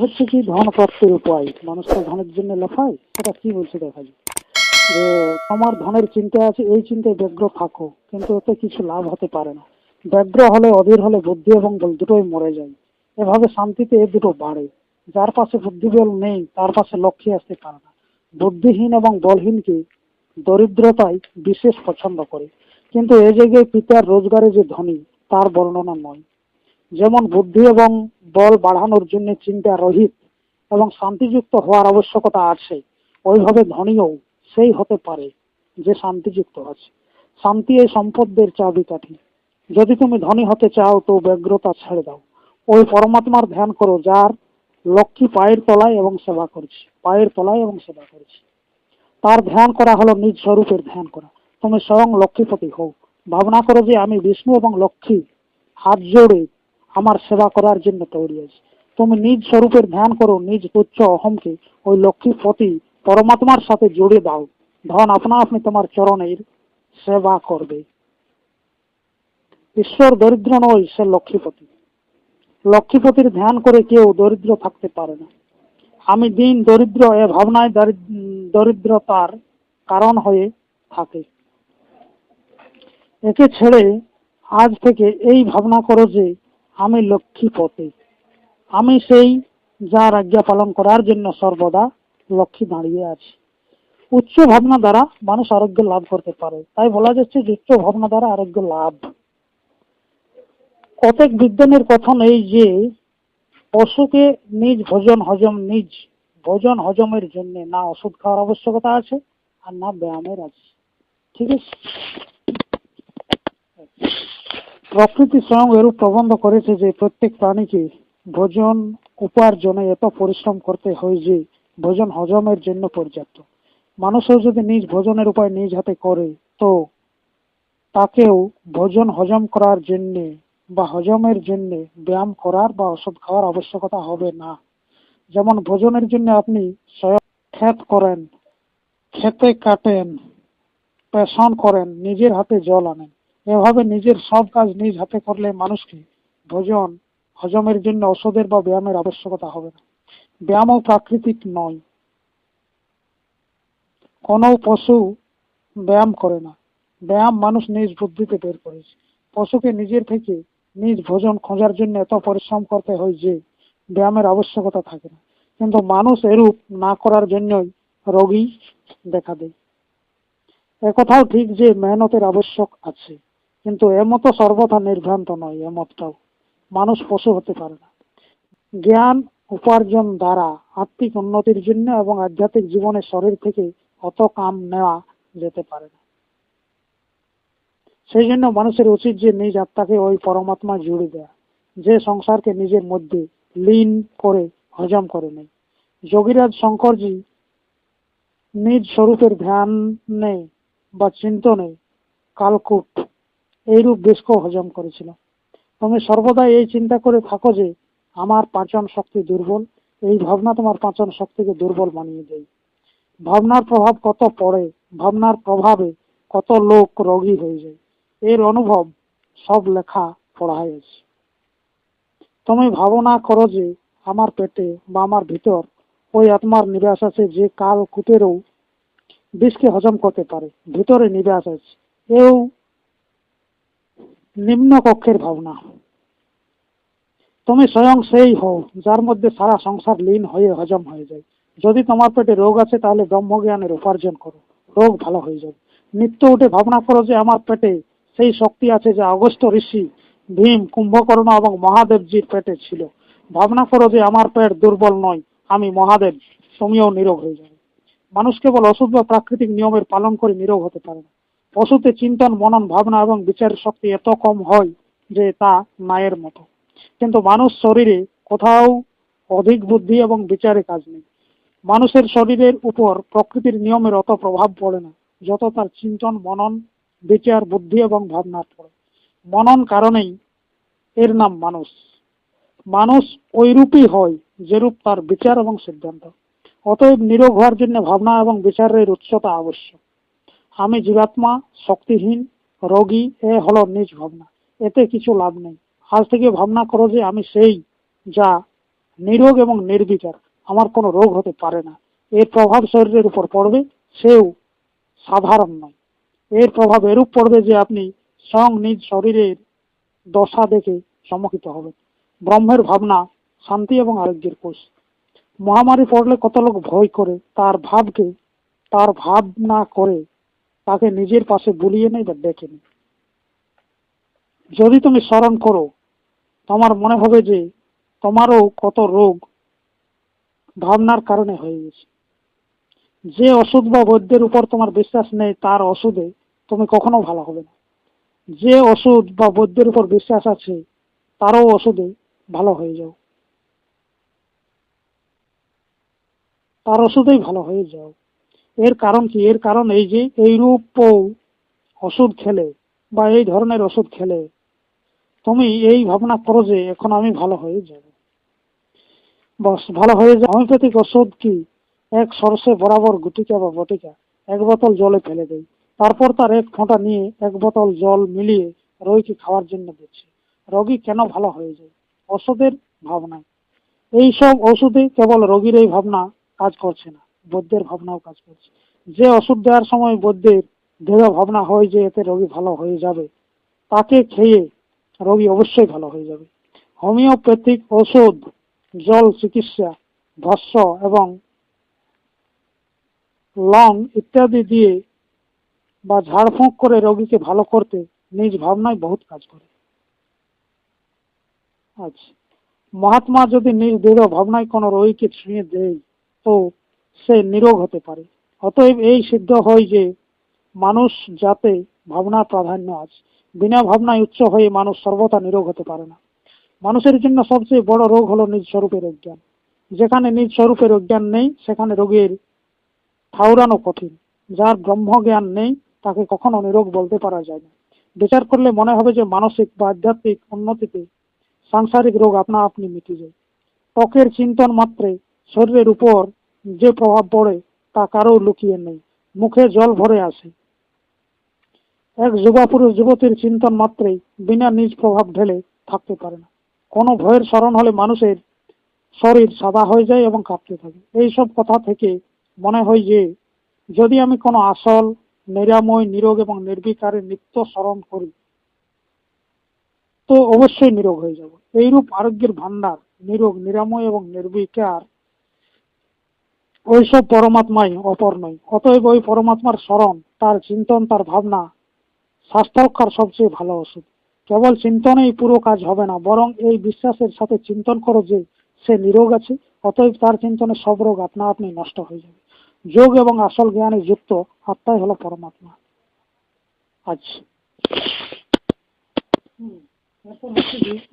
হচ্ছে কি? ধন প্রাপ্তির উপায়। মানুষ তো ধনের জন্য লেখায়, সেটা কি বলছে দেখা যায় যে তোমার ধনের চিন্তা আছে, এই চিন্তায় ব্যগ্র থাকো, কিন্তু ওতে কিছু লাভ হতে পারে না। ব্যগ্র হলে, অধীর হলে বুদ্ধি এবং বল দুটোই মরে যায়। এভাবে শান্তিতে এ দুটো বাড়ে। যার পাশে বুদ্ধি বল নেই, তার পাশে লক্ষ্যে আসতে পারে না। বুদ্ধিহীন এবং বলহীনকে দরিদ্রতাই বিশেষ পছন্দ করে। কিন্তু এ জায়গায় পিতার রোজগারে যে ধনী, তার বর্ণনা নয়। যেমন বুদ্ধি এবং বল বাড়ানোর জন্য চিন্তা রহিত এবং শান্তিযুক্ত হওয়ার আবশ্যকতা আছে, ওইভাবে ধনীও সেই হতে পারে যে শান্তিযুক্ত আছে। শান্তি এই সম্পদের চাবিকাঠি। যদি তুমি ধনী হতে চাও, তো ব্যগ্রতা ছেড়ে দাও। ওই পরমাত্মার ধ্যান করো, যার লক্ষ্মী পায়ের তলায় এবং সেবা করছে। পায়ের তলায় এবং সেবা করছে। তার ধ্যান করা হলো নিজ স্বরূপের ধ্যান করা। তুমি স্বয়ং লক্ষ্মীপতি হও। ভাবনা করো যে আমি বিষ্ণু এবং লক্ষ্মী, হাত জোড়ে আমার সেবা করার জন্য তৈরি আছি তুমি নিজ স্বরূপের ধ্যান করো, নিজ তুচ্ছ অহমকে ওই লক্ষ্মীপতি পরমাত্মার সাথে জুড়ে দাও। ধন আপনা আপনি তোমার চরণের সেবা করবে। ঈশ্বর দরিদ্র নয়, সে লক্ষ্মীপতি লক্ষ্মীপতির ধ্যান করে কেউ দরিদ্র থাকতে পারে না। আমি দিন দরিদ্র এ ভাবনায় দারিদ- দরিদ্রতার কারণ হয়ে থাকে। একে ছেড়ে আজ থেকে এই ভাবনা করো যে আমি লক্ষ্মীপতি আমি সেই যার আজ্ঞা পালন করার জন্য সর্বদা লক্ষ্মী দাঁড়িয়ে আছি। উচ্চ ভাবনা দ্বারা মানুষ আরোগ্য লাভ করতে পারে। তাই বলা যাচ্ছে যে উচ্চ ভাবনা দ্বারা আরোগ্য লাভ। কতক বিজ্ঞানের কথন এই যে পশুকে নিজ ভোজন হজম নিজ ভোজন হজমের জন্য না ওষুধ খাওয়ার আবশ্যকতা আছে আর না ব্যায়ামের আছে। ঠিক আছে? প্রকৃতি স্বয়ং এরূপ প্রবন্ধ করেছে যে প্রত্যেক প্রাণীকে ভোজন উপার্জনে এত পরিশ্রম করতে হয় যে ভোজন হজমের জন্য পর্যাপ্ত। মানুষও যদি নিজ ভোজনের উপায় নিজ হাতে করে, তো তাকেও ভোজন হজম করার জন্যে বা হজমের জন্য ব্যায়াম করার বা ওষুধ খাওয়ার আবশ্যকতা হবে না। যেমন ভোজনের জন্য আপনি ক্ষেত করেন খেতে কাটেন পেশন করেন, নিজের হাতে জল আনেন। এভাবে নিজের সব কাজ নিজ হাতে করলে মানুষকে ভোজন, হজমের জন্য ওষুধের বা ব্যায়ামের আবশ্যকতা হবে না। ব্যায়ামও প্রাকৃতিক নয়। কোনো পশু ব্যায়াম করে না। ব্যায়াম মানুষ নিজ বুদ্ধিতে বের করেছে। পশুকে নিজের থেকে নিজ ভোজন খোঁজার জন্য এত পরিশ্রম করতে হয় যে ব্যায়ামের আবশ্যকতা থাকে না। কিন্তু মানুষ এরূপ না করার জন্যই রোগী দেখা দেয়। একথাও ঠিক যে মেহনতের আবশ্যক আছে। কিন্তু এমতো সর্বথা নির্ভ্রান্ত নয় এমতটাও মানুষ পশু হতে পারে না। জ্ঞান, উপার্জন দ্বারা আত্মিক উন্নতির জন্য এবং আধ্যাত্মিক জীবনে শরীর থেকে অত কাম নেওয়া যেতে পারে না। সেই জন্য মানুষের উচিত যে নিজ আত্মাকে ওই পরমাত্মা জুড়ে দেয়া, যে সংসারকে নিজের মধ্যে লীন করে, হজম করে নেয়। যোগীরাজ শঙ্করজি নিজ স্বরূপের ধ্যান নেই বা চিন্তনে কালকূট এইরূপ বিষকে হজম করেছিল। তুমি সর্বদা এই চিন্তা করে থাকো যে, আমার পাচন শক্তি দুর্বল, এই ভাবনা তোমার পাচন শক্তিকে দুর্বল বানিয়ে দেয়। ভাবনার প্রভাব কত পড়ে, ভাবনার প্রভাবে কত লোক রোগী হয়ে যায়, এর অনুভব সব লেখা পড়ায় আছে। তুমি ভাবনা করো যে, আমার পেটে বা আমার ভিতর ওই আত্মার নিবাস আছে যে কাল কুটেরও বিষকে হজম করতে পারে, ভিতরে নিবাস আছে। এও নিম্ন কক্ষের ভাবনা। তুমি স্বয়ং সেই হও, যার মধ্যে সারা সংসার লীন হয়ে হজম হয়ে যায়। যদি তোমার পেটে রোগ আছে, তাহলে ব্রহ্মজ্ঞানের উপার্জন করো। রোগ ভালো হয়ে যাবে। নিত্য উঠে ভাবনা করো যে আমার পেটে সেই শক্তি আছে যা অগস্ত্য ঋষি ভীম কুম্ভকর্ণ এবং মহাদেবজির পেটে ছিল। ভাবনা করো যে আমার পেট দুর্বল নয়, আমি মহাদেব, তুমিও নিরোগ হয়ে যাবে। মানুষ কেবল ওষুধ বা প্রাকৃতিক নিয়মের পালন করে নিরোগ হতে পারে না। পশুতে চিন্তন মনন ভাবনা এবং বিচারের শক্তি এত কম হয় যে তা মায়ের মতো। কিন্তু মানুষ শরীরে কোথাও অধিক বুদ্ধি এবং বিচারে কাজ নেই। মানুষের শরীরের উপর প্রকৃতির নিয়মের অত প্রভাব পড়ে না, যত তার চিন্তন, মনন, বিচার, বুদ্ধি এবং ভাবনার পড়ে। মনন কারণেই এর নাম মানুষ। মানুষ ওইরূপই হয় যেরূপ তার বিচার এবং সিদ্ধান্ত। অতএব নিরোগ হওয়ার জন্য ভাবনা এবং বিচারের উচ্চতা আবশ্যক। আমি জীবাত্মা, শক্তিহীন, রোগী, এ হলো নিজ ভাবনা। এতে কিছু লাভ নেই। আজ থেকে ভাবনা করো যে আমি সেই যা নিরোগ এবং নির্বিকার আমার কোনো রোগ হতে পারে না। এর প্রভাব শরীরের উপর পড়বে, সেও সাধারণ নয়। এর প্রভাব এরূপ পড়বে যে আপনি স্বয়ং নিজ শরীরের দশা দেখে সম্মুখিত হবেন। ব্রহ্মের ভাবনা শান্তি এবং আরোগ্যের কোষ। মহামারী পড়লে কত লোক ভয় করে, তার ভাবকে, তার ভাব না করে তাকে নিজের পাশে বুলিয়ে নেই বা ডেকে নেয় যদি তুমি স্মরণ করো, তোমার মনে হবে যে তোমারও কত রোগ ভাবনার কারণে হয়ে গেছে। যে ওষুধ বা বৈদ্যের উপর তোমার বিশ্বাস নেই, তার ওষুধে তুমি কখনো ভালো হবে না। যে ওষুধ বা বৈদ্যের উপর বিশ্বাস আছে, তারও ওষুধে ভালো হয়ে যাও। তার ওষুধেই ভালো হয়ে যাও। এর কারণ কি? এর কারণ এই যে এইরূপ ওষুধ খেলে বা এই ধরনের ওষুধ খেলে, তুমি এই ভাবনা করো যে এখন আমি ভালো হয়ে যাব। বস, ভালো হয়ে যায় হোমিওপ্যাথিক ওষুধ কি? এক সরষে বরাবর গুটিকা বা বটিকা, এক বোতল জলে ফেলে দেয় তারপর তার এক ফোঁটা নিয়ে এক বোতল জল মিলিয়ে রোগীকে খাওয়ার জন্য দিচ্ছে। রোগী কেন ভালো হয়ে যায়? ওষুধের ভাবনায় এইসব ওষুধে কেবল রোগীর এই ভাবনা কাজ করছে না। বৈদ্যের ভাবনাও কাজ করছে। যে ওষুধ দেওয়ার সময় বৈদ্যের দৃঢ় ভাবনা হয় যে এতে রোগী ভালো হয়ে যাবে, তাকে খেয়ে রোগী অবশ্যই ভালো হয়ে যাবে। হোমিওপ্যাথিক ওষুধ, জল চিকিৎসা ভস্য এবং লং ইত্যাদি দিয়ে বা ঝাড়ফুঁক করে রোগীকে ভালো করতে নিজ ভাবনায় বহুত কাজ করে। আচ্ছা মহাত্মা যদি নিজ দৃঢ় ভাবনায় কোনো রোগীকে ছুঁয়ে দেয়, তো সে নিরোগ হতে পারে। অতএব এই সিদ্ধ হয় যে, মানুষ যাতে ভাবনার প্রাধান্য আছে। বিনা ভাবনায় উচ্চ হয়ে মানুষ সর্বদা নিরোগ হতে পারে না। মানুষের জন্য সবচেয়ে বড় রোগ হলো নিজ স্বরূপের অজ্ঞান। যেখানে নিজ স্বরূপের অজ্ঞান নেই, সেখানে রোগের ঠাউরানো কঠিন। যার ব্রহ্মজ্ঞান নেই, তাকে কখনো নিরোগ বলতে পারা যায় না। বিচার করলে মনে হবে যে মানসিক বা আধ্যাত্মিক উন্নতিতে সাংসারিক রোগ আপনা আপনি মিটে যায়। ত্বকের চিন্তন মাত্রে শরীরের উপর যে প্রভাব পড়ে তা কারও লুকিয়ে নেই। মুখে জল ভরে আসে। এক যুবা পুরুষ যুবতীর চিন্তন মাত্রেই বিনা নিজ প্রভাব ঢেলে থাকতে পারে না। কোনো ভয়ের স্মরণ হলে মানুষের শরীর সাদা হয়ে যায় এবং কাঁপতে থাকে। এই সব কথা থেকে মনে হয় যে, যদি আমি কোনো আসল, নিরাময়, নিরোগ এবং নির্বিকারের নিত্য স্মরণ করি, তো অবশ্যই নিরোগ হয়ে যাব। এইরূপ আরোগ্যের ভান্ডার নিরোগ, নিরাময় এবং নির্বিকার ওইসব পরমাত্মাই অপর নয় অতএব ওই পরমাত্মার স্মরণ তার চিন্তন তার ভাবনা স্বাস্থ্য রক্ষার সবচেয়ে ভালো ওষুধ। কেবল চিন্তনেই পুরো কাজ হবে না বরং এই বিশ্বাসের সাথে চিন্তন করো যে সে নিরোগ আছে অতএব তার চিন্তনে সব রোগ আপনা আপনি নষ্ট হয়ে যাবে। যোগ এবং আসল জ্ঞানে যুক্ত আত্মাই হলো পরমাত্মা। আচ্ছা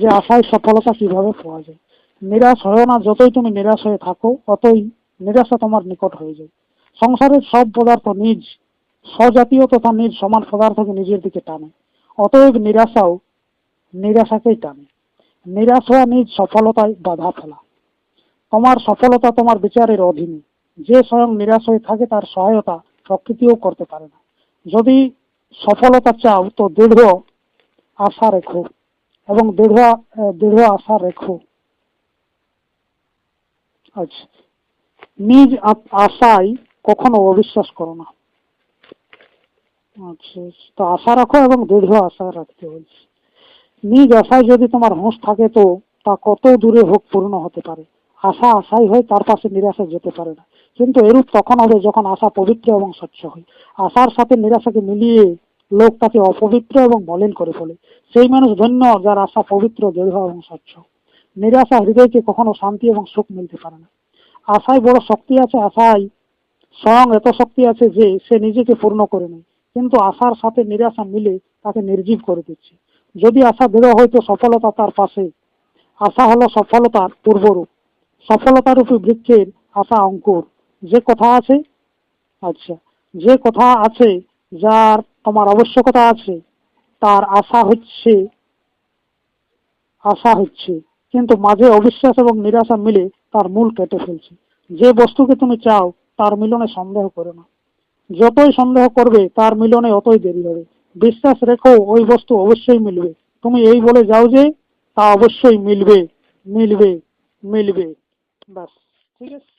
যে, আশায় সফলতা কীভাবে পাওয়া যায়? নিরাশ হয় না যতই তুমি নিরাশ হয়ে থাকো ততই নিরাশা তোমার নিকট হয়ে যায়। সংসারের সব পদার্থ নিজ, স্বজাতীয় তথা নিজ সমান পদার্থকে নিজের দিকে টানে। অতএব নিরাশাও নিরাশাকেই টানে। নিরাশ নিজ সফলতায় বাধা ফেলা। তোমার সফলতা তোমার বিচারের অধীনে। যে স্বয়ং নিরাশ হয়ে থাকে তার সহায়তা প্রকৃতিও করতে পারে না। যদি সফলতা চাও তো দৃঢ় আশা রেখো এবং দৃঢ় দৃঢ় আশা রেখো। আচ্ছা। নিজ আশায় কখনো অবিশ্বাস করো না। আচ্ছা তো আশা রাখো এবং দৃঢ় আশা রাখতে বলছি নিজ আশায় যদি তোমার হুঁশ থাকে তো তা কত দূরে হোক পূর্ণ হতে পারে। আশা আশাই হয় তার পাশে নিরাশা যেতে পারে না। কিন্তু এরূপ তখন হবে যখন আশা পবিত্র এবং স্বচ্ছ হয়। আশার সাথে নিরাশাকে মিলিয়ে লোক তাকে অপবিত্র এবং মলিন করে ফেলে। সেই মানুষ ধন্য যার আশা পবিত্র, দৃঢ় এবং স্বচ্ছ। নিরাশা হৃদয়কে কখনো শান্তি এবং সুখ মিলতে পারে না। আশায় বড় শক্তি আছে, আশায় স্বয়ং এত শক্তি আছে যে সে নিজেকে পূর্ণ করে নেয়। কিন্তু আশার সাথে নিরাশা মিলে তাকে নির্জীব করে দিচ্ছে। যদি আশা দৃঢ় হয় তো সফলতা তার পাশে। আশা হলো সফলতার পূর্বরূপ। সফলতারূপী বৃক্ষের আশা অঙ্কুর। যে কথা আছে আচ্ছা যে কথা আছে যার তোমার আবশ্যকতা আছে, তার আশা হচ্ছে আশা হচ্ছে। কিন্তু মাঝে অবিশ্বাস এবং নিরাশা মিলে তার মূল কেটে ফেলছে। যে বস্তুকে তুমি চাও, তার মিলনে সন্দেহ করো না। যতই সন্দেহ করবে, তার মিলনে অতই দেরি হবে। বিশ্বাস রেখো, ওই বস্তু অবশ্যই মিলবে। তুমি এই বলে যাও যে, তা অবশ্যই মিলবে মিলবে মিলবে। ব্যাস, ঠিক আছে?